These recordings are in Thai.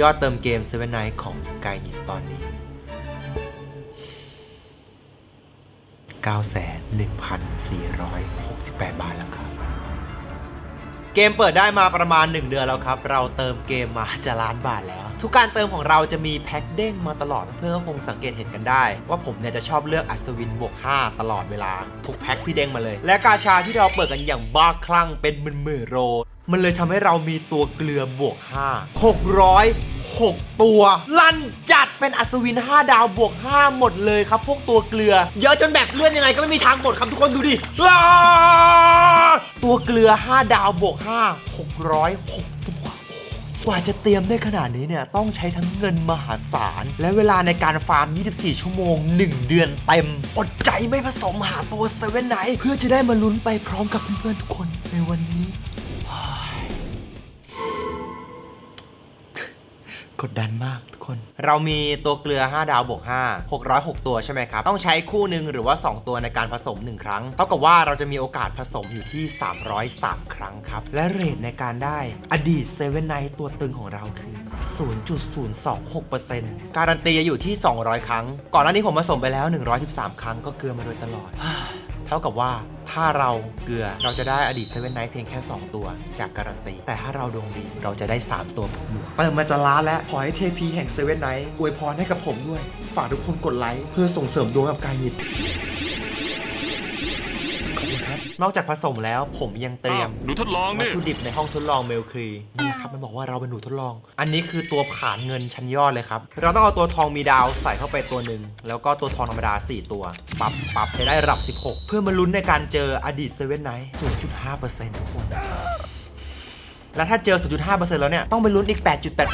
ยอดเติมเกมเซเว่นไนท์ของไกนิดตอนนี้9,1,468 บาทแล้วครับ เกมเปิดได้มาประมาณ 1 เดือนแล้วครับ เราเติมเกมมาจะล้านบาทแล้ว ทุกการเติมของเราจะมีแพ็คเด้งมาตลอดเพื่อคงสังเกตเห็นกันได้ ว่าผมเนี่ยจะชอบเลือกอัศวินบวก 5 ตลอดเวลา ทุกแพ็คที่เด้งมาเลย และกาชาที่เราเปิดกันอย่างบ้าคลั่งเป็นหมื่นๆโร มันเลยทำให้เรามีตัวเกลือบวก 5 600 6 ตัว ลั่นจัดเป็นอัศวิน 5 ดาวบวก 5 หมดเลยครับ พวกตัวเกลือ เยอะจนแบบเลื่อนยังไงก็ไม่มีทางหมดครับทุกคนดูดิอ้าตัวเกลือ 5 ดาวบวก 5 606 ตัวกว่าจะเตรียมได้ขนาดนี้เนี่ย ต้องใช้ทั้งเงินมหาศาล และเวลาในการฟาร์ม 24 ชั่วโมง 1 เดือนเต็ม อดใจไม่ผสมหาตัวเซเว่นไหน เพื่อจะได้มาลุ้นไปพร้อมกับเพื่อนๆทุกคนในวันนี้ กดดันมากทุกคน เรามีตัวเกลือ 5 ดาวบวก5 606 ตัวใช่ไหมครับ ต้องใช้คู่หนึ่งหรือว่า 2 ตัวในการผสม 1 ครั้ง เท่ากับว่าเราจะมีโอกาสผสมอยู่ที่ 303 ครั้งครับ และเรทในการได้อดีตเซเว่นไนตัวตึงของเราคือ 0.026%การันตีจะอยู่ที่ 200 ครั้ง ก่อนหน้านี้ผมผสมไปแล้ว 113 ครั้งก็เกลือมาโดยตลอด เท่ากับว่าถ้าเราเกลือเราจะได้อดีตเซเว่นไนท์เพียงแค่ 2 ตัวจากการันตี แต่ถ้าเราดวงดีเราจะได้ 3 ตัวบวกเติมมาจะล้านแล้วขอให้เทพีแห่งเซเว่นไนท์อวยพรให้กับผมด้วย ฝากทุกคนกดไลค์เพื่อส่งเสริมดวงกับกายหยิบ คุณครับ นอกจากผสมแล้วผมยังเตรียมหนูทดลองวัตนี่ถุดิบในห้องทดลองเมลครีนี่ครับมันบอกว่าเราเป็นหนูทดลอง อันนี้คือตัวผานเงินชั้นยอดเลยครับ เราต้องเอาตัวทองมีดาวใส่เข้าไปตัวหนึ่งแล้วก็ตัวทองธรรมดา 4 ตัวปรับปรับจะได้ระดับ 16 เพื่อมาลุ้นในการเจออดีตเซเว่นไนท์0.5%ทุกคน แล้วถ้าเจอ 0.5%แล้วเนี่ย ต้องไปลุ้นอีก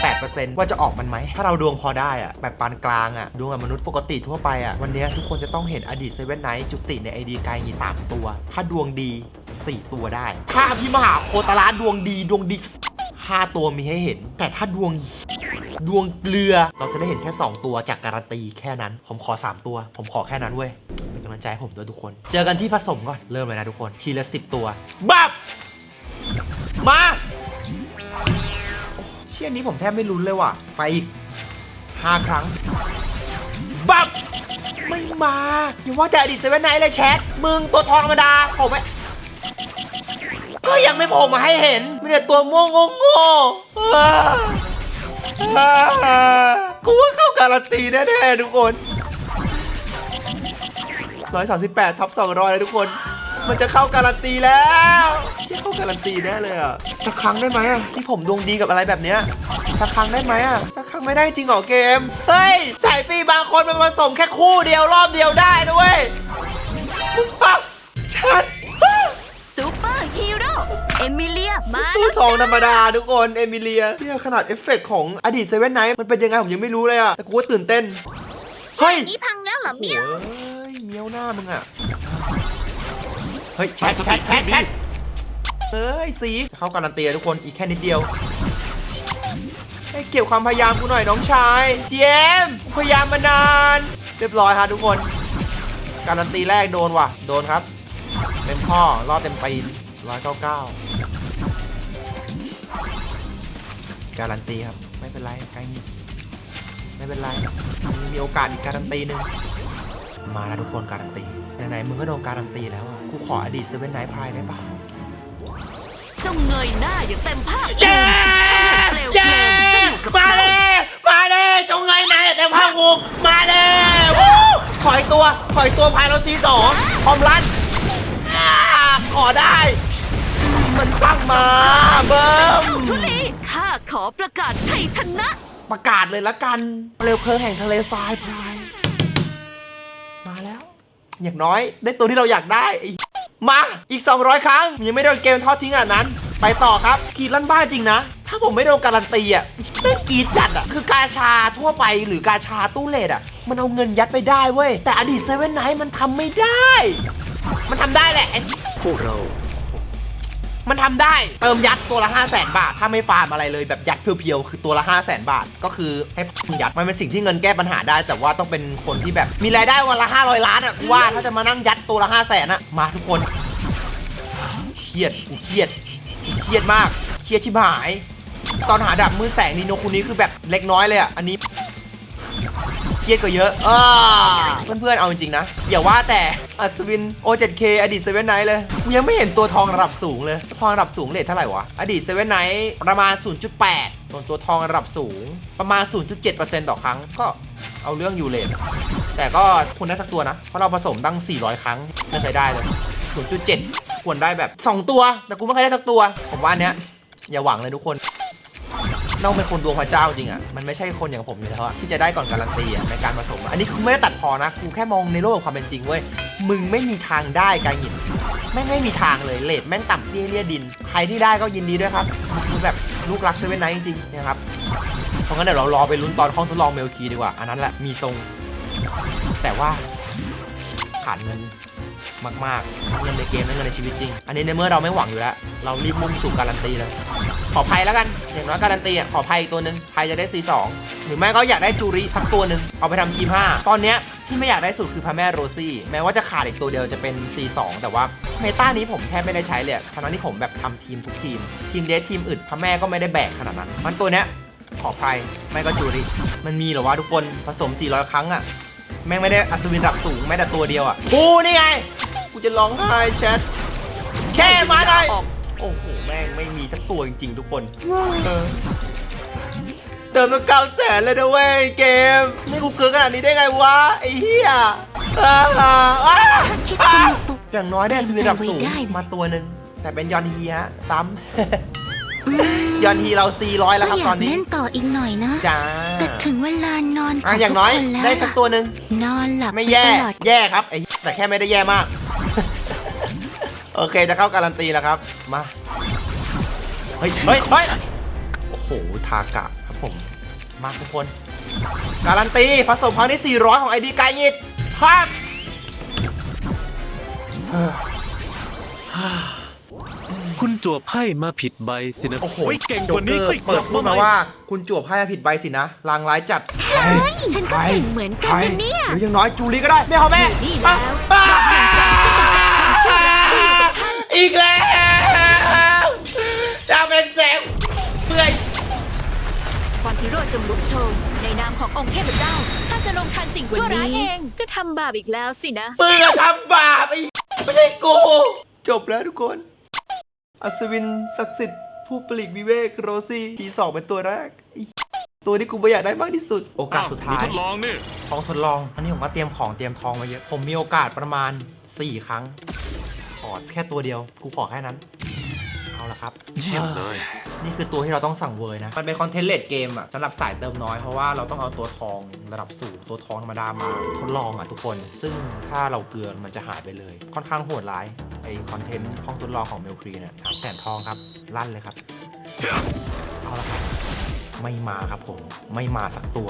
8.88%ว่าจะออกมันไหม ถ้าเราดวงพอได้อะแบบปานกลางอะดวงกับมนุษย์ปกติทั่วไปอะวันนี้ทุกคนจะต้องเห็นอดีตเซเว่นไนท์จุติในไอดีกายงี3ตัว ถ้าดวงดี 4 ตัวได้ ถ้าอภิมหาโคตรลาดวงดีดวงดี5ตัวมีให้เห็น แต่ถ้าดวงดวงเกลือเราจะได้เห็นแค่ 2 ตัวจากการันตีแค่นั้น ผมขอ 3 ตัว ผมขอแค่นั้นเว้ยเป็นกำลังใจให้ผมด้วยทุกคน เจอกันที่ผสมก่อน เริ่มเลยนะทุกคน ทีละ 10 ตัวบับมา เชี่ยนี้ผมแทบไม่ลุ้นเลยว่ะ ไปอีก5ครั้ง บับไม่มา อย่าว่าแต่อดีตเซเว่นไนท์เลยแชท มึงตัวทองธรรมดาผมไม่ก็ยังไม่โผล่มาให้เห็นมีแต่ตัวม่วงงงๆอ่าอ่กูว่าเข้าการันตีแน่ๆทุกคน 138ทับ200เลยทุกคน มันจะเข้าการันตีแล้วที่เข้าการันตีแน่เลยอะสักครั้งได้ไหมอะที่ผมดวงดีกับอะไรแบบเนี้ยสักครั้งได้ไหมอะสักครั้งไม่ได้จริงเหรอเกมเฮ้ยสายฟรีบางคนมันผสมแค่คู่เดียวรอบเดียวได้ด้วยมึงฟังฉันซูเปอร์ฮีโร่เอมิเลียมาตู้แล้วทองธรรมดาทุกคนเอมิเลียเนี่ยขนาดเอฟเฟกต์ของอดีตเซเว่นไนท์มันเป็นยังไงผมยังไม่รู้เลยอะแต่กูก็ตื่นเต้นเฮ้ยนี่พังแล้วเหรอโอ้เมียวยเมียวหน้ามึงอะ เฮ้ยแชทแชทแชทแชทเฮ้ยสีจะเข้าการันตีอะทุกคนอีกแค่นิดเดียวให้เกี่ยวความพยายามกูหน่อยน้องชายเจมพยายามมานาน เรียบร้อยฮะทุกคน การันตีแรกโดนว่ะ โดนครับ เต็มข้อรอดเต็มปีนร้อยเก้าเก้าการันตีครับ ไม่เป็นไรใกล้นี้ไม่เป็นไรยังมีโอกาสอีกการันตีหนึ่งมาแล้วทุกคนการันตีไหนๆมึงก็โดนการันตีแล้วอะ กูขออดีตเซเว่นไนท์พายได้ปะจงเงยหน้าอย่างเต็มภาคเย้เปลวเพเย้ลิงจะอยู่กับมาเจ้า เลยมาเลยจงไงไหนเต็มภาคภูมิมาเลยวู้ขออีกตัวขออีกตัวภายเราซีสองพร้อมรันอ่าขอได้ มันตั้งมาเบิ้มเจ้าทุลีข้าขอประกาศชัยชนะ ประกาศเลยละกันเปลวเพลิงแห่งทะเลทรายพรายมาแล้ว อย่างน้อย ได้ตัวที่เราอยากได้ไอ้มาอีก 200 ครั้ง ยังไม่โดนเกมทอดทิ้งอะนั้น ไปต่อครับกีดลั่นบ้านจริงนะ ถ้าผมไม่โดนการันตีอะแม่งกีดจัดอะ คือกาชาทั่วไปหรือกาชาตู้เลดอะ มันเอาเงินยัดไปได้เว้ย แต่อดีตเซเว่นไนท์มันทำไม่ได้ มันทำได้แหละไอ้พวกเรา มันทำได้เติมยัดตัวละ 5 0 0แสนบาท ถ้าไม่ฟาร์มอะไรเลยแบบยัดเพียวๆ คือตัวละ 5 0 0แสนบาท ก็คือให้มึงยัด มันเป็นสิ่งที่เงินแก้ปัญหาได้ แต่ว่าต้องเป็นคนที่แบบมีรายได้วันละ 500 ล้านอะกูว่าถ้าจะมานั่งยัดตัวละ 5 0 0แสนอะ มาทุกคนเครียดกูเครียดกูเครียดมากเครียดชิบหาย ตอนหาดาบมือแสงนีโนคุนี้คือแบบเล็กน้อยเลยอะ อันนี้ เครียดกว่าเยอะอ่าเพื่อนๆ เอาจริงๆนะ อย่าว่าแต่อัศวิน O7K อดีตเซเว่นไนท์เลยกูยังไม่เห็นตัวทองระดับสูงเลย ทองระดับสูงเลทเท่าไหร่วะ อดีตเซเว่นไนท์ประมาณ 0.8ส่วนตัวทองระดับสูงประมาณ 0.7%ต่อครั้งก็เอาเรื่องอยู่เลทแต่ก็ควรได้สักตัวนะ เพราะเราผสมตั้ง 400 ครั้งไม่เคยได้เลย 0.7 ควรได้แบบ 2 ตัว แต่กูไม่เคยได้สักตัว ผมว่าอันเนี้ยอย่าหวังเลยทุกคน ต้องเป็นคนดวงพระเจ้าจริงอะ มันไม่ใช่คนอย่างผมอยู่แล้วอะที่จะได้ก่อนการันตีอะในการผสม อันนี้คือไม่ได้ตัดพอนะกูแค่มองในโลกของความเป็นจริงเว้ย มึงไม่มีทางได้กายหยินแม่งไม่มีทางเลยเลทแม่งต่ำเตี้ยเลี่ยดิน ใครที่ได้ก็ยินดีด้วยครับคือแบบลูกรักเซเว่นไนท์จริงๆนะครับเพราะงั้นเดี๋ยวเรารอไปลุ้นตอนห้องทดลองเมลคีดีกว่า อันนั้นแหละมีทรง แต่ว่าขาดเงิน มากๆทั้งเงินในเกมและเงินในชีวิตจริง อันนี้ในเมื่อเราไม่หวังอยู่แล้ว เรารีบมุ่งสู่การันตีเลย ขอภัยแล้วกัน อย่างน้อยการันตีอะขอภัยอีกตัวหนึ่งภัยจะได้ C2 หรือไม่ก็อยากได้จูริสักตัวหนึ่งเอาไปทำทีม5ตอนเนี้ยที่ไม่อยากได้สุดคือพระแม่โรซี่ แม้ว่าจะขาดอีกตัวเดียวจะเป็น C2 แต่ว่าเมตานี้ผมแทบไม่ได้ใช้เลยอะทั้งที่ผมแบบทำทีมทุกทีม ทีมเดททีมอื่นพระแม่ก็ไม่ได้แบกขนาดนั้น มันตัวเนี้ยขอภัยไม่ก็จูริ มันมีหรอวะทุกคนผสม 400 ครั้งอะ แม่งไม่ได้อัศวินระดับสูงแม้แต่ตัวเดียวอะกูนี่ไง กูจะร้องไห้แชทแค่มาเลยโอ้โหแม่งไม่มีสักตัวจริงๆทุกคนเออเติมมาเก้าแสนเลยนะเว้ยเกมไม่กูเกินขนาดนี้ได้ไงวะไอ้เหี้ยอ่าอ่าอ่าคิดจะมาปลุกอย่างน้อยได้อัศวินระดับสูงจำไว้ได้นะมาตัวหนึ่งแต่เป็นยอนฮีฮะซ้ำ ยอนฮีเรา 400 แล้วครับก็อตยาอกนนี้เล่นต่ออีกหน่อยนะจ้าแต่ถึงเวลานอนขอะองอย่างทุกน้อยคนแล้วได้สักตัวหนึ่งนอนหลับไม่ไปแย่ตลอดแย่ครับไอ้แต่แค่ไม่ได้แย่มาก โอเคจะเข้าการันตีแล้วครับ มาเฮ้ยเฮ้ยเฮ้ยโอ้โหทากะครับผมมาทุกคน การันตีผสมครั้งที่ 400 ของไอดีกายยิดครับเฮ้อ คุณจั่วไพ่มาผิดใบสินะโอ้โหไว้เก่งกว่านี้โจ๊ค่อยเปิดกพูลัดบมามาว่าคุณจวบให้ผิดใบสินะลางร้ายจัดฉันก็เก่งเหมือนกันนะเนี่ยหรืออยังน้อยจูรีก็ได้ไม่เอาแม่นี่แล้วอะอย่างแสนที่จะแจ้งความชั่วร้ายที่อยู่กับท่านอีกแล้วจะเป็นเซฟเพื่อยความพิโรธจงลุกโชนในนามขององค์เทพเจ้าท่านจะลงทันสิ่งชั่วร้ายเองก็ทำบาปอีกแล้วสินะมึงอะทำบาปไอ้ไม่ใช่กูจบแล้วทุกคน อัศวินศักดิ์สิทธิ์ผู้ปลีกวิเวกโรซี่ทีสองเป็นตัวแรกไอ้ตัวที่กูไม่อยากได้มากที่สุด โอกาสสุดท้ายมีทดลองนี่ทองทดลองอันนี้ผมก็เตรียมของเตรียมทองมาเยอะ ผมมีโอกาสประมาณ 4 ครั้ง ขอแค่ตัวเดียว กูขอแค่นั้นเอา ละครับ เยี่ยมเลย นี่คือตัวที่เราต้องสั่งเวยนะ มันเป็นคอนเทนต์เลดเกมอะสำหรับสายเติมน้อยเพราะว่าเราต้องเอาตัวทองระดับสูงตัวทองธรรมดามาทดลองอะทุกคน ซึ่งถ้าเราเกลือมันจะหายไปเลย ค่อนข้างโหดร้ายไอคอนเทนต์ห้องทดลองของเมลครีเนี่ยสามแสนทองครับลั่นเลยครับเอาละครับไม่มาครับผมไม่มาสักตัว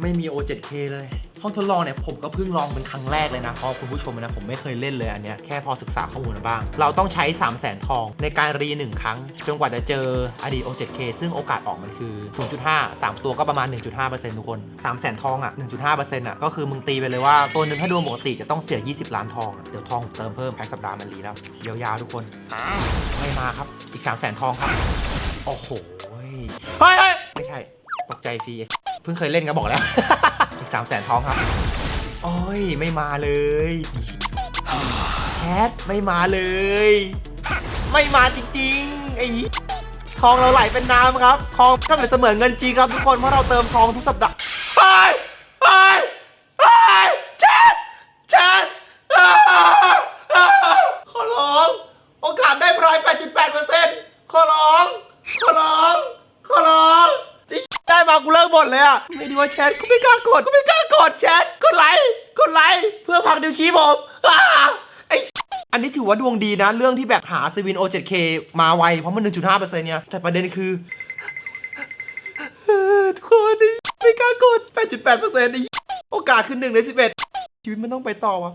ไม่มี O7K เลย ห้องทดลองเนี่ยผมก็เพิ่งลองเป็นครั้งแรกเลยนะเพราะคุณผู้ชมนะผมไม่เคยเล่นเลยอันเนี้ยแค่พอศึกษาข้อมูลมาบ้าง เราต้องใช้ 3 0 0แสนทองในการรีหนึ่งครั้ง จนกว่าจะเจออดีต O7K ซึ่งโอกาสออกมันคือ 0.5 3 ตัวก็ประมาณ 1.5%ทุกคน3 0 0แสนทองอะ 1.5%อะก็คือมึงตีไปเลยว่าตัวหนึ่งถ้าดวงปกติจะต้องเสีย 20 ล้านทองอะเดี๋ยวทองผมเติมเพิ่มแพ็คสัปดาห์มันรีแล้วยาวๆทุกคนไม่มาครับอีก3 0 0แสนทองครับโอ้โหเฮ้ยเฮ้ยเฮ้ยไม่ใช่ ตกใจฟรีเพิ่งเคยเล่นก็บอกแล้ว อีกสามแสนทองครับ โอ้ย ไม่มาเลย แชทไม่มาเลย ไม่มาจริงๆไอ้ทองเราไหลเป็นน้ำครับ ทองก็เป็นเสมือนเงินจริงครับทุกคน เพราะเราเติมทองทุกสัปดาห์ไปไปไปแชทแชทอ่าอ่าขอร้อง โอกาสได้พรอย8.8%ขอร้อง ขอร้อง ขอร้องไไมากูเลิกหมดเลยอะไม่ดีว่าแชทกูไม่กล้ากดกูไม่กล้ากดแชทกดไลค์กดไลค์เพื่อผลักดิวชี้ผมอ้าไออันนี้ถือว่าดวงดีนะ เรื่องที่แบบหาซีวิน O7K มาไวเพราะมัน 1.5%เซ็นต์เนี่ยแต่ประเด็นคือทุกคนไอ้ไม่กล้ากด 8.8%ไอ้โอกาสคือ1ใน11ชีวิตมันต้องไปต่อวะ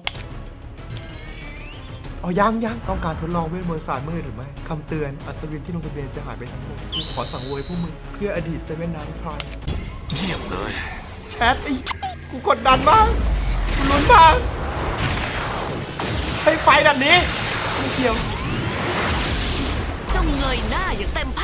อ๋อยังยังต้องการทดลองเวทมนต์ศาสตร์มืดหรือไม่คำเตือนอัศวินที่ลงทะเบียนจะหายไปทั้งหมดกูขอสั่งโวยพวกมึงเพื่ออดีตเซเว่นไนท์พรายเยี่ยมเลยแชทไอ้กูกดดันมากกูลุ้นมากให้ไฟแบบนี้ไม่เกี่ยว จงเงยหน้าอย่างเต็มภ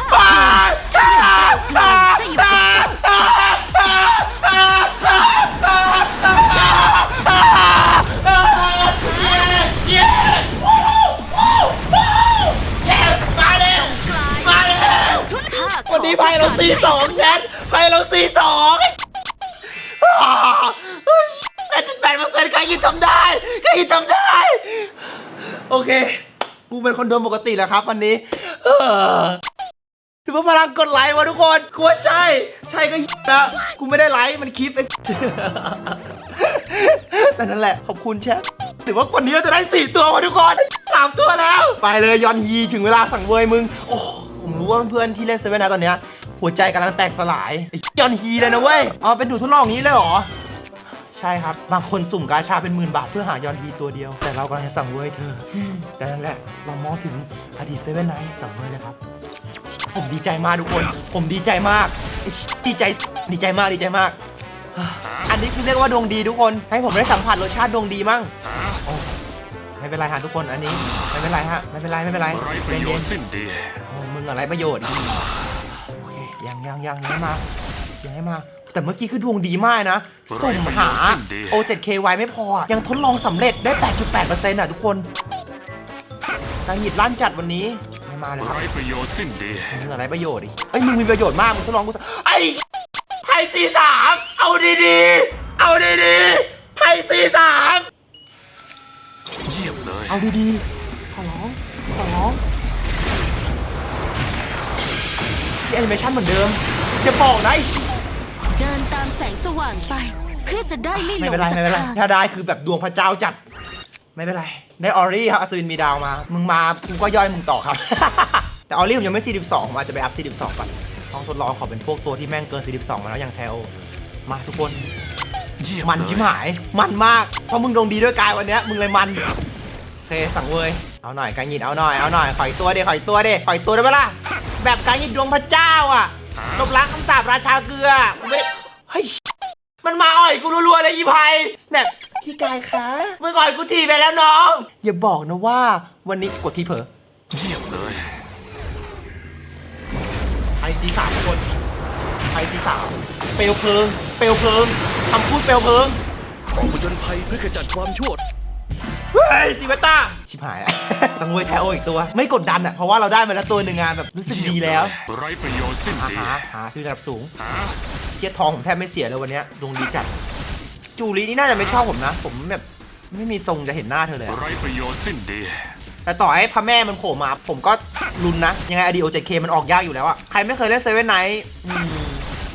เป็นคนเดิมปกติแล้วครับวันนี้ เออถือว่าพลังกดไลค์วะทุกคนกูว่าใช่ ใช่ก็นะกูไม่ได้ไลค์มันคลิปไปแต่นั่นแหละขอบคุณแชทหรือว่าวันนี้เราจะได้สี่ตัววะทุกคนสามตัวแล้ว ไปเลยยอนฮีถึงเวลาสั่งเวยมึง โอ้ผมรู้ว่าเพื่อนๆที่เล่นเซเว่นนะตอนเนี้ยหัวใจกำลังแตกสลายไอ้ยอนฮีเลยนะเว้ยเอ๋อเป็นดูทดลองอย่างนี้เลยเหรอ ใช่ครับ บางคนสุ่มกาชาเป็นหมื่นบาทเพื่อหายอนฮีตัวเดียว แต่เรากำลังจะสั่งเว้ยเธอ แต่นั่นแหละ เรามองถึงอดีตเซเว่นไนท์สั่งเวยนะครับ ผมดีใจมากทุกคน ผมดีใจมาก ดีใจ ดีใจมาก ดีใจมาก อันนี้คือเรียกว่าดวงดีทุกคน ให้ผมได้สัมผัสรสชาติดวงดีมั่งไม่เป็นไรฮะทุกคน อันนี้ไม่เป็นไรฮะ ไม่เป็นไร ไม่เป็นไรไรประโยเย็ชน์สิ้นดีๆโอ้มึงอะไรประโยชน์ โอเค ยังยังยังยังให้มายังให้มา แต่เมื่อกี้คือดวงดีมากนะสุ่มหา O7KY ไม่พออะยังทดลองสำเร็จได้ 8.8%อะทุกคนการหยิบลั่นจัดวันนี้ให้มาเลยครับไร้ประโยชน์สิ้นดีมึงอะไรประโยชน์ดิเอ้ยมึงมีประโยชน์มาก มึงทดลองกูสักไอ้ไพ่สี่สามเอาดีๆ เอาดีๆไพ่สี่สามเยี่ยมเลย เอาดีๆ ขอร้อง ขอร้องที่แอนิเมชันเหมือนเดิม จะบอกนะไอ้ เดินตามแสงสว่างไป เพื่อจะได้ไม่หไม่ลงเป็นไรจากไม่เป็นไรทางถ้าได้คือแบบดวงพระเจ้าจัด ไม่เป็นไร ได้ออรี่ครับอัศวินมีดาวมา มึงมากูก็ย่อยมึงต่อครับ แต่ออรี่ผมยังไม่ 42ผมอาจจะไปอัพ 42ก่อนต้องทดลองขอเป็นพวกตัวที่แม่งเกิน 42 มาแล้วอย่างแทโอมาทุกคน เยี่ยมมันเลยชิบหาย มันมาก เพราะมึงดวงดีด้วยกายวันเนี้ยมึงเลยมัน โอเคสั่งเวยเอาหน่อยการยินเอาหน่อย เอาหน่อย ขอยตัวเดขอยตัวเดขอยตัวได้ปะล่ะ แบบการยินดวงพระเจ้าอะ ลบล้างคำสาปราชาเกลือกูไม่ได้เฮ้ยมันมาอ่อยกูรัวๆเลยอีไพแบบพี่กายคะมึงอ่อยกูทีไปแล้วน้องอย่าบอกนะว่าวันนี้กดทีเผลอเยี่ยมเลยไอซีสามทุกคนไอซีสามเปลวเพลิง เปลวเพลิงคำพูดเปลวเพลิงออกผจญภัยเพื่อขจัดความชั่วเฮ้ยซิเวต้า ชิบหายแล้วต้องเวยแทโออีกตัว ไม่กดดันอะเพราะว่าเราได้มาแล้วตัวหนึ่งงานแบบรู้สึกเยี่ยมดีแล้วเยไร้ประโยชน์สิ้นหาดีหาหาซื้อระดับสูงหาเทียทองผมแทบไม่เสียเลยวันเนี้ยดวงดีจัด จูรีนี่น่าจะไม่ชอบผมนะ ผมแบบไม่มีทรงจะเห็นหน้าเธอเลยอะไร้ประโยชน์สิ้นดี แต่ต่อให้พระแม่มันโผล่มา ผมก็ลุ้นนะ ยังไงอดีโอเจเคมันออกยากอยู่แล้วอะใครไม่เคยเล่นเซเว่นไนท์พ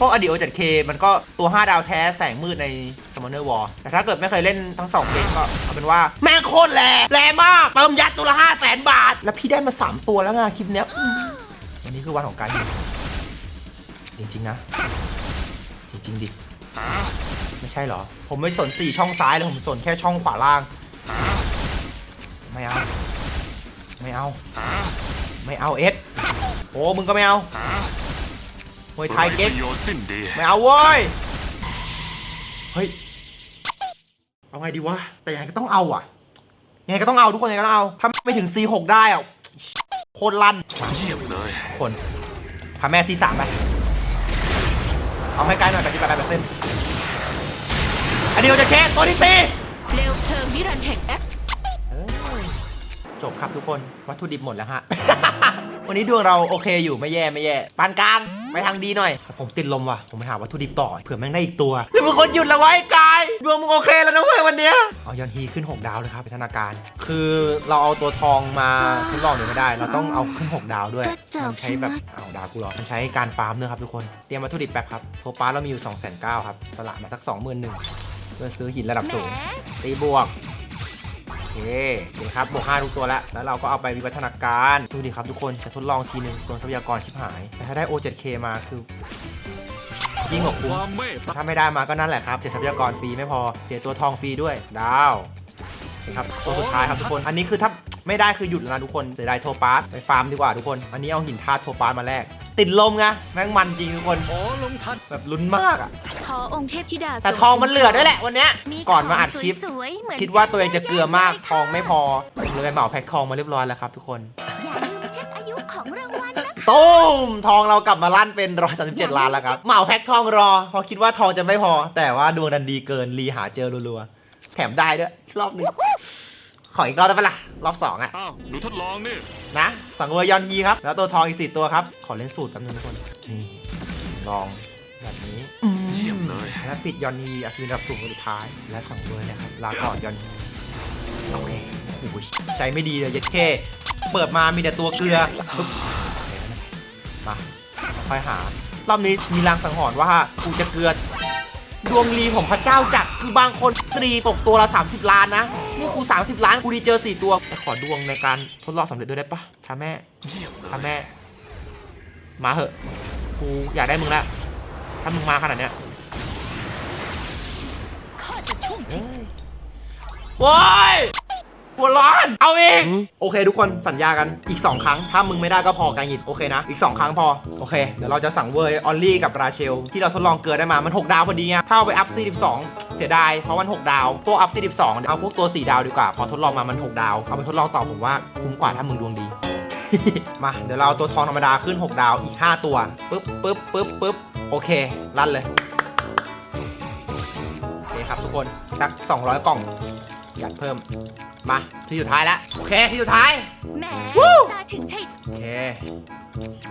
วกอดีโอเจเคมันก็ตัว 5 ดาวแท้แสงมืดใน Summoner War แต่ถ้าเกิดไม่เคยเล่นทั้งสองเกมก็เอาเป็นว่าแม่งโคตรแรงแรงมาก เติมยัดตัวละ 5 0 0แสนบาท แล้วพี่ได้มา 3 ตัวแล้วไงคลิปเนี้ยอืมวันนี้คือวันของการยิงจริง ๆ นะ จริง ๆ ดิ ไม่ใช่เหรอ ผมไม่สนสี่ช่องซ้ายเลยผมสนแค่ช่องขวาล่าง ไม่เอา ไม่เอา ไม่เอาเอสโอ้มึงก็ไม่เอา มวยไทไร้ยปเก๊กระโยชน์สิ้นดีไม่เอาเว้ย เฮ้ย เอาไงดีวะ แต่ยังไงก็ต้องเอาอะ ยังไงก็ต้องเอาทุกคนยังไงก็ต้องเอา ถ้าไม่ถึง C6 ได้อะ โคตรลั่นมาเยี่ยมเลยทุกคนพาแม่ C3 ไป เอาให้ใกล้หน่อยแบบที่แปดเปอร์เซ็นต์อันนี้เราจะแค่ตัวที่สี่เปลวเพลิงนิรันดร์แห่งแอปเอ้ยจบครับทุกคน วัตถุดิบหมดแล้วฮะ วันนี้ดวงเราโอเคอยู่ไม่แย่ไม่แย่ปานกลางไปทางดีหน่อยแต่ผมติดลมว่ะผมไปหาวัตถุดิบต่อเผื่อแม่งได้อีกตัวหรือมึงคนหยุดแล้วไว้กายดวงมึงโอเคแล้วนะเว้ยวันเนี้ยเอายอนฮีขึ้น 6 ดาวเลยครับเป็นธนาการ คือเราเอาตัวทองมาทดลองเดี๋ยวไม่ได้ เราต้องเอาขึ้น 6 ดาวด้วยมันใช้แบบเอาดาวกูเหรอมันใช้การฟาร์มด้วยครับทุกคนเตรียมวัตถุดิบแป๊บครับโทปาเรามีอยู่2 9 0 0 0ครับตลาดมาสัก 21,000เพื่อซื้อหินระดับสูงตีบวกโอ เคโอเคครับบวก5ทุกตัวแล้ว แล้วเราก็เอาไปวิวัฒนาการ ดูดิครับทุกคนจะทดลองทีนึงตัวทรัพยากรชิบหาย แต่ถ้าได้ O7K มาคือยิ่งกว่าคุ้มถ้าไม่ได้มาก็นั่นแหละครับเสียทรัพยากรฟรีไม่พอเสียตัวทองฟรีด้วยดาวนี่ครับตัวสุดท้ายครับทุกคนอันนี้คือถ้าไม่ได้คือหยุดแล้วนะทุกคนเสียดายโทปาสไปฟาร์มดีกว่าทุกคน อันนี้เอาหินธาตุโทปาสมาแลก ติดลมไงแม่งมันจริงทุกคนขอลงทันแบบลุ้นมากอะขอองค์เทพธิดาแต่ทองมันเหลือด้วยแหละวันเนี้ยมีก่อนมาอัดคลิปสวยๆเหมือนคิดว่าตัวเองจะเกลือมากทองไม่พอผมเลยไปเหมาแพ็คทองมาเรียบร้อยแล้วครับทุกคนอย่าลืมเช็คอายุของรางวัลนะคะตุ้มทองเรากลับมาลั่นเป็นร้อยสามสิบเจ็ดล้านแล้วครับเหมาแพ็คทองรอเพอคิดว่าทองจะไม่พอ แต่ว่าดวงดันดีเกินรีหาเจอรัวๆแถมได้ด้วยรอบหนึง ขออีกรอบได้ปะล่ะ รอบสองอะอ้าว หนูทดลองนี่ นะสังเวยยอนยีครับ แล้วตัวทองอีกสี่ตัวครับ ขอเล่นสูตรแป๊บนึงทุกคนนี่ลองแบบนี้เยี่ยมเลย และปิดยอนยีอัศวินระดับสูงคนสุดท้าย และสังเวยนะครับ ลาก่อนยอนยีโอเคโอ้โหใจไม่ดีเลยเย็ดแค่เปิดมามีแต่ตัวเกลือปึ๊บโอเคมาค่อยหารอบนี้มีรางสังหรณ์ว่ากูจะเกลือ ดวงรีของพระเจ้าจักรคือบางคนตรีตกตัวละ 30 ล้านนะ นี่กู 30 ล้านกูดีเจอ 4 ตัว ขอดวงในการทดลองสำเร็จด้วยได้ปะท้าแม่เยี่ยมเลท้ายแม่ มาเหอะกูอยากได้มึงแล้วถ้ามึงมาขนาดเนี้ยข้าจะชุ่มเฮ้ยว้ายหัวร้อน เอาเอง โอเค ทุกคนสัญญากันอีก 2 ครั้ง ถ้ามึงไม่ได้ก็พอกันหยิดโอเคนะ อีก 2 ครั้งพอ โอเค เดี๋ยวเราจะสั่งเวอร์ออลลี่กับราเชล ที่เราทดลองเกินได้มา มัน 6 ดาวพอดีไงถ้าเอาไปอัพ 42เสียดาย เพราะมัน 6 ดาวพวกอัพ42เอาพวกตัว 4 ดาวดีกว่า พอทดลองมามัน 6 ดาว เอาไปทดลองต่อผมว่าคุ้มกว่าถ้ามึงดวงดี มาเดี๋ยวเราเอาตัวทองธรรมดาขึ้น 6 ดาวอีก 5 ตัวปึ๊บปึ๊บปึ๊บปึ๊บโอเค ลั่นเลยโอเคครับทุกคนสัก 200 กล่องยัดเพิ่มมาที่สุดท้ายแล้วโอเคที่สุดท้ายแหมวู้ตาถึงใช่โอเค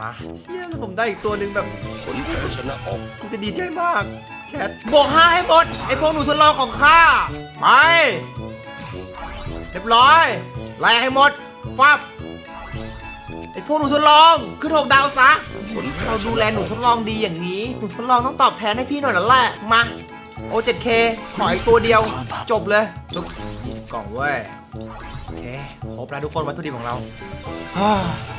มาเชี่ยแล้วผมได้อีกตัวหนึ่งแบบผลแพ้ชนะออกกูจะดีใจมาก แชทบวกห้าให้หมดไอพวกหนูทดลองของข้าไปเรียบร้อยไล่ให้หมดฟับไอพวกหนูทดลองขึ้นหกดาวซะเราดูแลหนูทดลองดีอย่างนี้หนูทดลองต้องตอบแทนให้พี่หน่อยแล้วแหละมาโอ 7K ขออีกตัวเดียวจบเลยปึ๊บนี่กล่องเว้ยโอเคครบแล้วทุกคนวัตถุดิบของเราฮ่า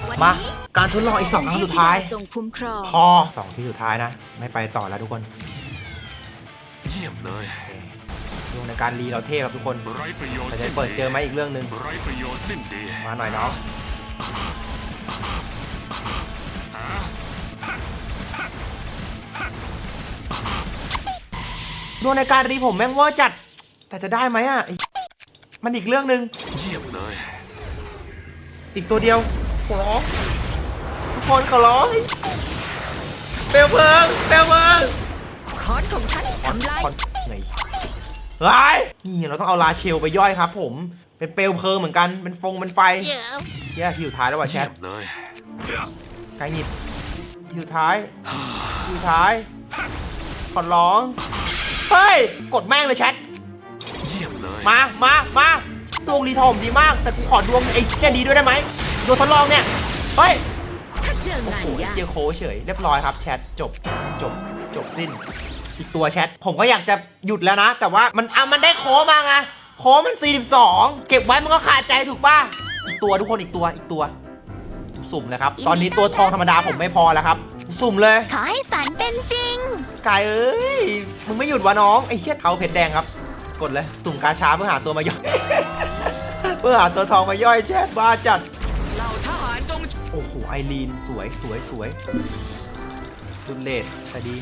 วันมานี้การทดลองอีกสองครั้งสุดท้ายเทพธิดทรงคุ้มครองพอสองที่สุดท้ายนะ ไม่ไปต่อแล้วทุกคน เยี่ยมเลยโอเคดวงในการรีเราเทพครับทุกคนไร้ประโยชน์แต่สิ้จะนเปิดดีเจอไหมอีกเรื่องหนึ่งไร้ประโยชน์สิ้นดีมาหน่อยน้องดวงในการรีผมแม่งเว่าจัด แต่จะได้ไหมอะไอ้มันอีกเรื่องหนึ่งเยี่ยมเลยอีกตัวเดียวขอร้องทุกคนขอร้องเปลวเพลิงเปลวเพลิง คอนของฉันทำลายคอนไงเฮ้ยนี่เราต้องเอาลาเชลไปย่อยครับ ผมเป็นเปลวเพลิงเหมือนกันเป็นฟงเป็นไฟแย่ที่อยู่ท้ายแล้วว่ะแชเยี่ยทมเลยไกลนิดที่อยู่ท้ายที่อยู่ท้ายขอร้องเฮ้ยกดแม่งเลยแชทเยี่ยมเลยมามามาดวงรีทอมดีมาก แต่กูขอดวงไอ้เนี่ยดีด้วยได้ไหมดวงทดลองเนี่ยเฮ้ยถ้าเจอโอ้งานโหยากเจอโคเฉยเรียบร้อยครับแชทจบจบจบสิ้น อีกตัวแชท ผมก็อยากจะหยุดแล้วนะ แต่ว่ามันอะมันได้โคมาไงโคมัน 42 เก็บไว้มันก็ขาดใจถูกป่ะอีกตัวทุกคนอีกตัวอีกตัวสุ่มเลยครับ ตอนนี้ตัวทองธรรมดาผมไม่พอแล้วครับ สุ่มเลย ขอให้ฝันเป็นจริงกายเอ้ย มึงไม่หยุดวะน้อง ไอ้เหี้ยเท้าเพชรแดงครับ กดเลย สุ่มกาชาเพื่อหาตัวมาย่อย เพื่อหาตัวทองมาย่อยแชทบ้าจัดเหล่าทหารจง โอ้โห ไอรีน สวยสวยสวยดุลเลดแต่ดี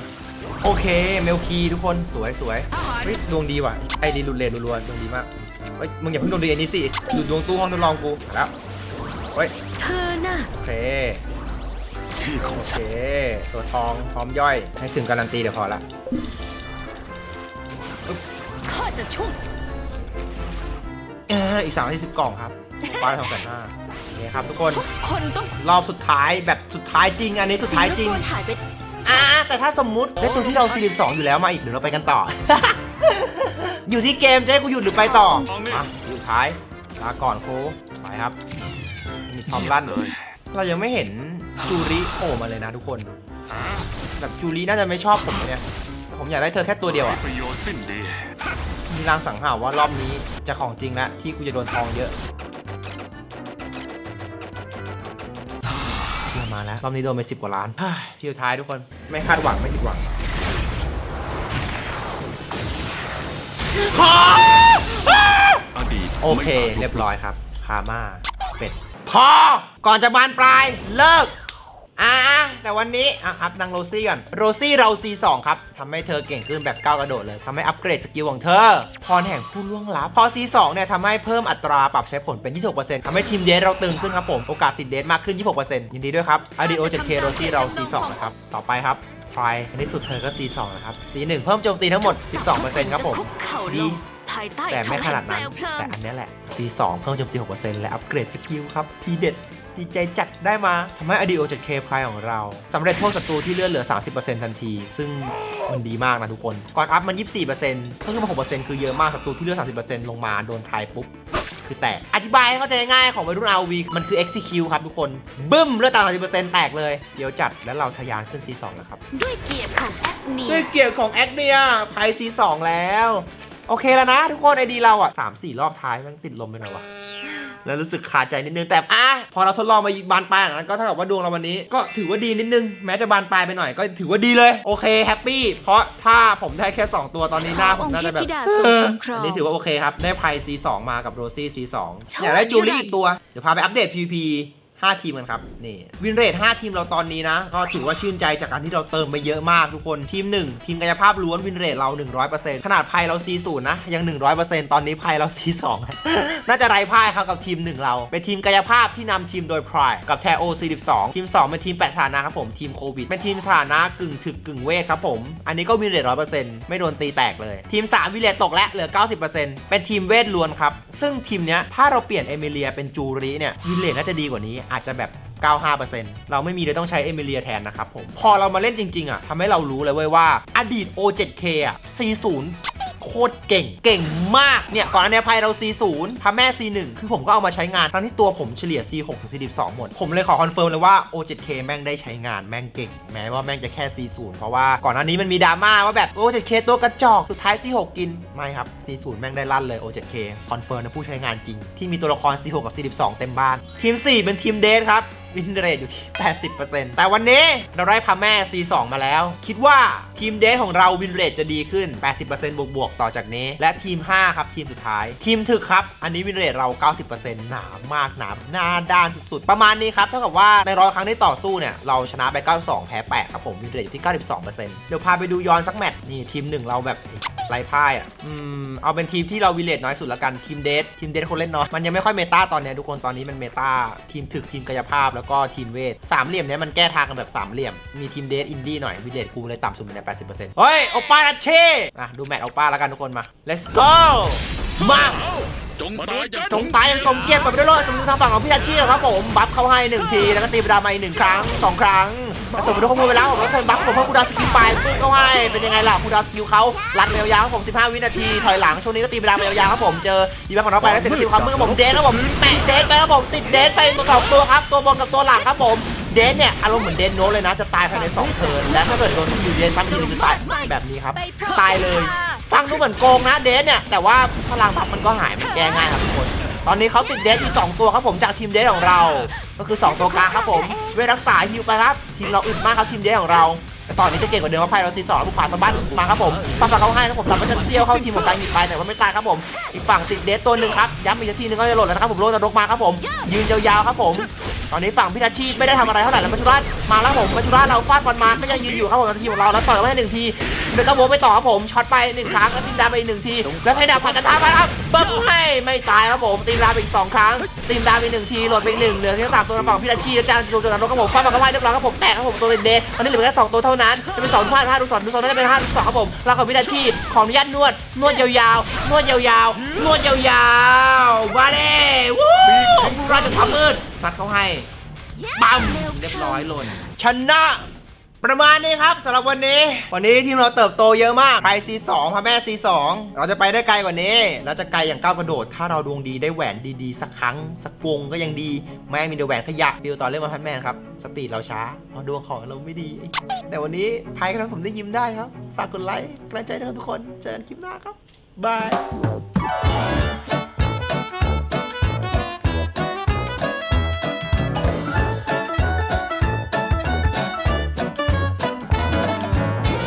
โอเคเมลคีทุกคนสวยสวยทหารเฮ้ยดวงดีว่ะไอรีนดุลเลดรัวๆดวงดีมากเฮ้ยมึงอย่าเพิ่งโดนดีอันนี้สิดูดวงตู้ห้องทดลองกูมาแล้วเฮ้ยเธอน่ะโอเคชื่อของโอฉัเคนตัวทองพร้อมย่อย ให้ถึงการันตีเดี๋ยวพอละข้าจะชุ่มเอออีกสามสิบกล่องครับป้าทองแสนห้าโอเคครับทุกคนทุกคนต้องรอบสุดท้ายแบบสุดท้ายจริง อันนี้สุดท้ายจริง สิ่รบกวนหายไปอ่าแต่ถ้าสมมุติได้ตัวที่เรา 42 อยู่แล้วมาอีกเดี๋ยวเราไปกันต่อ อยู่ที่เกมจะให้กูหยุดหรือไปต่อมาสุดท้ายลาก่อนโคไปครับมีทอมเยี่ยลั่มนเลยเรายังไม่เห็นจูริโผล่มาเลยนะทุกคนแบบจูริน่าจะไม่ชอบผมนะเนี่ยผมอยากได้เธอแค่ตัวเดียวไร้อะประโยชน์สิ้นดีมีรางสังหารว่ารอบนี้จะของจริงแล้วที่กูจะโดนทองเยอะ ริ่มมาแล้วรอบนี้โดนไปสิบกว่าล้านฮ่าที่สุดท้ายทุกคนไม่คาดหวังไม่ผิดหวังขออดีตโอเค เรียบร้อยครับคาม่าเป็ดพอก่อนจะบานปลายเลิก อ่าแต่วันนี้อะอัพนางโรซี่ก่อนโรซี่เรา C2 ครับทำให้เธอเก่งขึ้นแบบก้าวกระโดดเลยทำให้อัปเกรดสกิลของเธอ พรแห่งผู้ล่วงลับ พอ C2 เนี่ยทำให้เพิ่มอัตราปรับใช้ผลเป็น 26%ทำให้ทีมเดทเราตึงขึ้นครับผม โอกาสติดเดทมากขึ้น 26%ยินดีด้วยครับอาดีโอ 7K โรซี่เรา C2 นะครับ ต่อไปครับไฟในที่สุดเธอก็ C2 นะครับ C1 เพิ่มโจมตีทั้งหมด 12%ครับผมจะคุกเข่าลดีง ภายใต้แต่ไม่ขนาดนั้นธงแห่งเปลวเพลิงแต่อันเนี้ยแหละ C2 เพิ่มโจมตี6%และอัปเกรดสกิลครับ ทีเด็ดดีใจจัดได้มาทำให้ ADO 7K พายของเราสำเร็จโทษศัตรูที่เลือดเหลือ 30%ทันที ซึ่งมันดีมากนะทุกคน ก่อนอัพมัน 24%เพิ่มขึ้นมา 6%คือเยอะมากศัตรูที่เลือด 30%ลงมาโดนทายปุ๊บคือแตก อธิบายให้เข้าใจง่ายๆของวัยรุ่น RV มันคือ execute ครับทุกคน บึ้มเลือดต่าง30%แตกเลย เดี๋ยวจัดแล้วเราทะยานขึ้น C2 แล้วครับ ด้วยเกียรติของแอดเนียด้วยเกียรติของแอดเนียไพซีสองแล้ว โอเคแล้วนะ ทุกคนไอดีเราอะสามสี่รอบท้ายมันติดลมไปหน่อยวะแล้วรู้สึกขาดใจนิดนึงแต่อะพอเราทดลองมาบานปลายอย่างนั้นก็เท่ากับว่าดวงเราวันนี้ก็ถือว่าดีนิดนึง แม้จะบานปลายไปหน่อยก็ถือว่าดีเลย โอเคแฮปปี้เพราะถ้าผมได้แค่ 2 ตัวตอนนี้หน้าผมน่าจะแบบองค์เทพธิดาทรงเออคุ้มครองอันนี้ถือว่าโอเคครับ ได้ไพซีสองมากับโรซี่ซีสองชอบอยากได้จูนิรัลี่นดร์อีกตัว เดี๋ยวพาไปอัปเดต PVP 5 ทีมกันครับนี่วินเรท5ทีมเราตอนนี้นะ ก็ถือว่าชื่นใจจากการที่เราเติมไปเยอะมากทุกคนทีม 1 ทีมกายภาพล้วนวินเรทเรา 100%ขนาดไพ่เรา C0 นะ ยัง 100%ตอนนี้ไพ่เรา C2 น่าจะไร้พ่ายครับกับทีม 1 เรา เป็นทีมกายภาพที่นำทีมโดยพรายกับแทโอ C12 ทีม 2 เป็นทีมแปดสานะครับผมทีมโควิดเป็นทีมสานะกึ่งถึกกึ่งเวทครับผม อันนี้ก็วินเรท100%ไม่โดนตีแตกเลยทีม 3วินเรทตกแล้วเหลือ 90%เป็นทีมเวทล้วนครับซึ่งทีมเนี้ยถ้าเราเปลี่ยนเอมิเลียเป็นจูริเนี่ยวินเรทน่าจะดีกว่านี้อาจจะแบบ 95%เราไม่มีเลยต้องใช้เอมิเลียแทนนะครับผม พอเรามาเล่นจริง ๆ อะทำให้เรารู้เลยเว้ยว่าอดีต O7K อะ 40 โคตรเก่ง เก่งมาก เนี่ย ก่อนอันเนี้ยภัยเรา C0 พระแม่ C1 คือผมก็เอามาใช้งาน ทั้งที่ตัวผมเฉลี่ย C6 ถึง C12 หมด ผมเลยขอคอนเฟิร์มเลยว่า O7K แม่งได้ใช้งานแม่งเก่ง แม้ว่าแม่งจะแค่ C0 เพราะว่าก่อนหน้านี้มันมีดราม่าว่าแบบ O7K ตัวกระจอกสุดท้าย C6 กิน ไม่ครับ C0 แม่งได้ลั่นเลย O7K คอนเฟิร์มนะผู้ใช้งานจริงที่มีตัวละคร C6 กับ C12 เต็มบ้านทีม4เป็นทีมเดทครับ วินเรทอยู่ที่ 80%แต่วันนี้เราได้พาแม่ C2 มาแล้ว คิดว่าทีมเดทของเราวินเรทจะดีขึ้น 80%บวกบวกๆ ต่อจากนี้ และทีม 5 ครับ ทีมสุดท้าย ทีมถึกครับ อันนี้วินเรทเรา 90%หนามากหนาหน้าด้านสุดๆ ประมาณนี้ครับ เท่ากับว่าในร้อยครั้งที่ต่อสู้เนี่ย เราชนะไป 92 แพ้ 8 ครับผม วินเรทอยู่ที่ 92%เดี๋ยวพาไปดูย้อนสักแมตช์นี่ทีมหนึ่งเราแบบไร้พ่ายอะ อืม เอาเป็นทีมที่เราวินเรทน้อยสุดละกันทีมเดททีมเดทคนเล่นน้อยมันยังไม่ค่อยเมตาตอนเนี้ยทุกคนตอนนี้มันเมตาทีมถึกทีมกายภาพแล้วก็ทีมเวทสามเหลี่ยมเนี้ยมันแก้ทางกันแบบสามเหลี่ยม มีทีมเดทอินดี้หน่อยวินเรทกูเลยต่ำสุดใน80%เฮ้ยโอป้าดัชเช่อะดูแมตช์โอป้าแล้วกันทุกคนมา let's go มาจงตายอย่างสงตายยังสมเกียรติกับไปด้วยเลยสมทางฝั่งของพี่อาชีพครับผมบัฟเข้าให้หนึ่งทีแล้วก็ตีไปดามาอีกหนึ่งครั้งสองครั้ง แล้วส่งไปด้วยข้อมูลไปแล้วผมแล้วเพิ่มบัฟผมเพิ่มคูดาวสกิลไปปุ๊บเข้าให้เป็นยังไงล่ะคูดาวสกิลเขารันไปยาวๆครับผม 15 วินาทีถอยหลังช่วงนี้ก็ตีไปดาไปยาวๆครับผมเจอยีบัฟของเราไปแล้วติดสกิลครับเมื่อผมเดนครับผมแปะเดนไปครับผมติดเดนไปตัวสองตัวครับตัวบนกับตัวหลังครับผมเดนเนี่ยอารมณ์เหมือนเดนโนเลยนะจะตายภายใน2เทิร์นและถ้าเกิดโดนอยู่เดนซ้ำอีกทีนึงจะตายแบบนี้ครับตายเลยฟังดูเหมือนโกงนะเดสเนี่ยแต่ว่าพลังบัฟมันก็หายมันแก้ง่ายครับทุกคน ตอนนี้เขาติดเดสอยู่2ตัวครับผมจากทีมเดสของเรา ก็คือ 2 ตัวกลางครับผม เวรักษาฮิวไปครับ ทีมเราอึดมากครับทีมเดสของเราแต่ตอนนี้จะเก่งกว่าเดิมว่าไพ่เราตีสองบุกผู้ผ่านสะบัดมาครับผมปัดเขาให้ครับผมเราก็จะเตี้ยวเข้าทีมของกางหยิบไปแต่ว่าไม่ตายครับผม อีกฝั่งติดเดสตัวหนึ่งครับย้ำอีกทีนึงก็จะหล่นแล้วนะครับผมโลนรกมาครับผม ยืนยาวๆครับผม ตอนนี้ฝั่งพิทัชชีไม่ได้ทำอะไรเท่าไหร่แล้วมัจจุราชมาแล้วผมมัจจุราชเราฟาดบอลมาก็ยังยืนอยู่ครับผมทีของเราแล้วต่อยไว้หนึ่งทีเดินกระโบไปต่อครับผมช็อตไปหนึ่งครั้งแล้วตีดาไปหนึ่งที แล้วให้ดาบผัดกระทะมาครับเบิ้มให้ไม่ตายครับผมตีดาไปอีกสองครั้งตีดาไปหนึ่งทีหล่นไปหนึ่งเหลือแค่สามตัวฝั่งพิทัชชีพอาจารย์โจจนรถกครับผมฟาดบอลเข้าไปเรียบร้อยครับผมแตกครับผมตัวเป็นเดย์ตอนนี้เหลือแค่สองตัวเท่านั้นจะเป็นสองพลาดห้าดูสองดูสองน่าจะเป็นห้าดูสองครับผมเราของพิทัชชีขออนุญาตนวดนวดยาวๆนวดยาวๆนวดยาวๆมาเด้วู้ราชทำมืด ซัดเขาให้ปั๊มเรียบร้อยหล่นชนะประมาณนี้ครับสำหรับวันนี้ วันนี้ทีมเราเติบโตเยอะมาก ใคร C2 พระแม่ C2 เราจะไปได้ไกลกว่านี้ เราจะไกลอย่างก้าวกระโดด ถ้าเราดวงดีได้แหวนดีๆ สักครั้ง สักวงก็ยังดี แม่งมีแต่แหวนขยะฟิลตอนเล่นมาพันแมนครับ สปีดเราช้าเพราะดวงของเราไม่ดี แต่วันนี้ไพ่ก็ทำให้ผมได้ยิ้มได้ครับ ฝากกดไลค์กำลังใจด้วยครับทุกคน เจอกันคลิปหน้าครับบาย